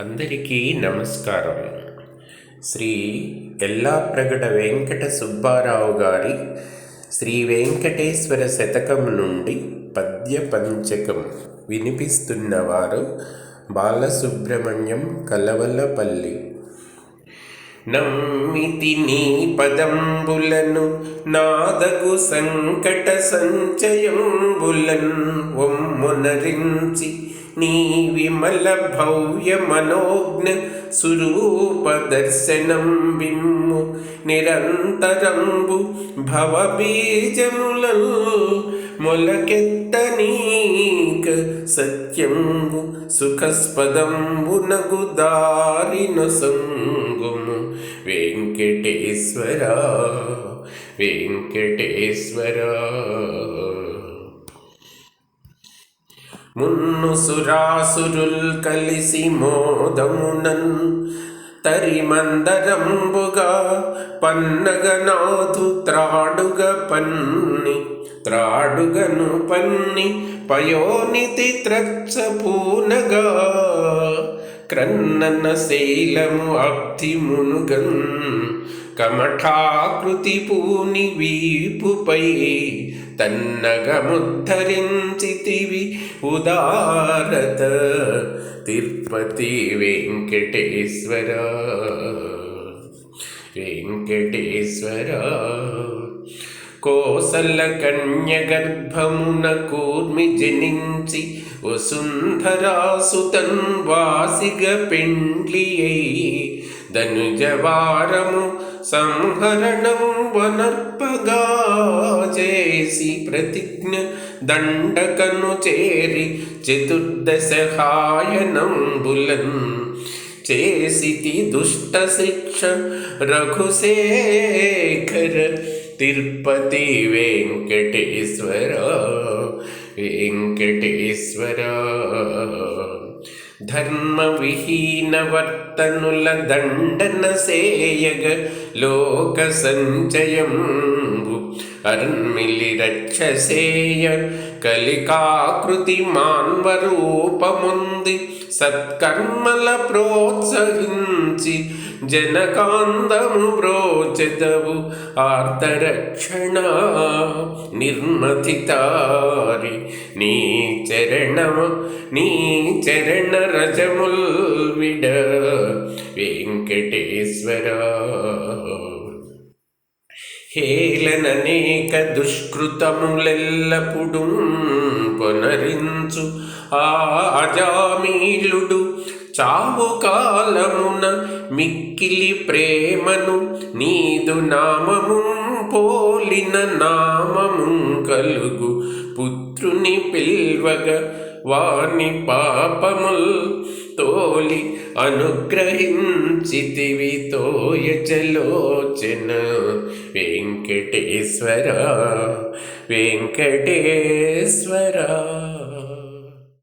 అందరికీ నమస్కారం. శ్రీ ఎల్లాప్రగడ వెంకట సుబ్బారావు గారి శ్రీ వెంకటేశ్వర శతకం నుండి పద్య పంచకం వినిపిస్తున్నవారు బాలసుబ్రహ్మణ్యం కలవలపల్లి. నమ్మితి నీ పదంబులను నాదగు సంకట సంచయంబులన్ ఒమ్మునరించి నీ విమల భవ్య మనోజ్ఞ స్వరూప దర్శనం బిమ్ము నిరంతరంబు భవబీజములను మొలకెత్త నీక సత్యంబు. సుఖస్పదంబునగు దారిన సంగుము వెంకటేశ్వర వెంకటేశ్వర. మున్ను సురాసురుల్ కలిసి మోదమునన్ తరిమందరంబుగా పన్నగనాథు త్రాడుగ పన్ని త్రాడుగను పన్ని పయోనితి త్రచ్చ పూనగా క్రన్నన శైలము అబ్ధి మునుగన్ కమఠాకృతి పూని వీపుపై తన్నగముద్ధరించితివి ఉదారత తిరుపతి వెంకటేశ్వర. వెంకటేశ్వర. కోసల కన్యగర్భమున కూర్మి జనించి వసుంధరాసుతన్ వాసిగ పెండ్లి అయి ధనుజవారము సంహరణం వనర్పగా చేసి ప్రతిజ్ఞ దండకను చేరి చతుర్దశహాయనంబులన్ చేసి దుష్ట శిక్ష రఘుశేఖర తిరుపతి వెంకటేశ్వర వెంకటేశ్వర. ధర్మ విహీన వర్తనుల దండన సేయగ లోక సంచయం. అర్మిలి రక్షసేయ కలికాకృతి మాన్వరూపముంది. సత్కర్మల ప్రోత్సహించి జనకాందము బ్రోచెదవు ఆర్తరక్షణ నిర్మతితారి నీ చరణ నీ చరణ రజముల్ విడ వెంకటేశ్వర. హేళననేక దుష్కృతములెల్లపుడు పునరించు ఆ చావు కాలమున మిక్కిలి ప్రేమను నీదు నామము పోలిన నామము కలుగు. పుత్రుని పిల్వగ వాని పాపముల్ తోలి అనుగ్రహించితివి తోయచలోచన. వెంకటేశ్వర వెంకటేశ్వర.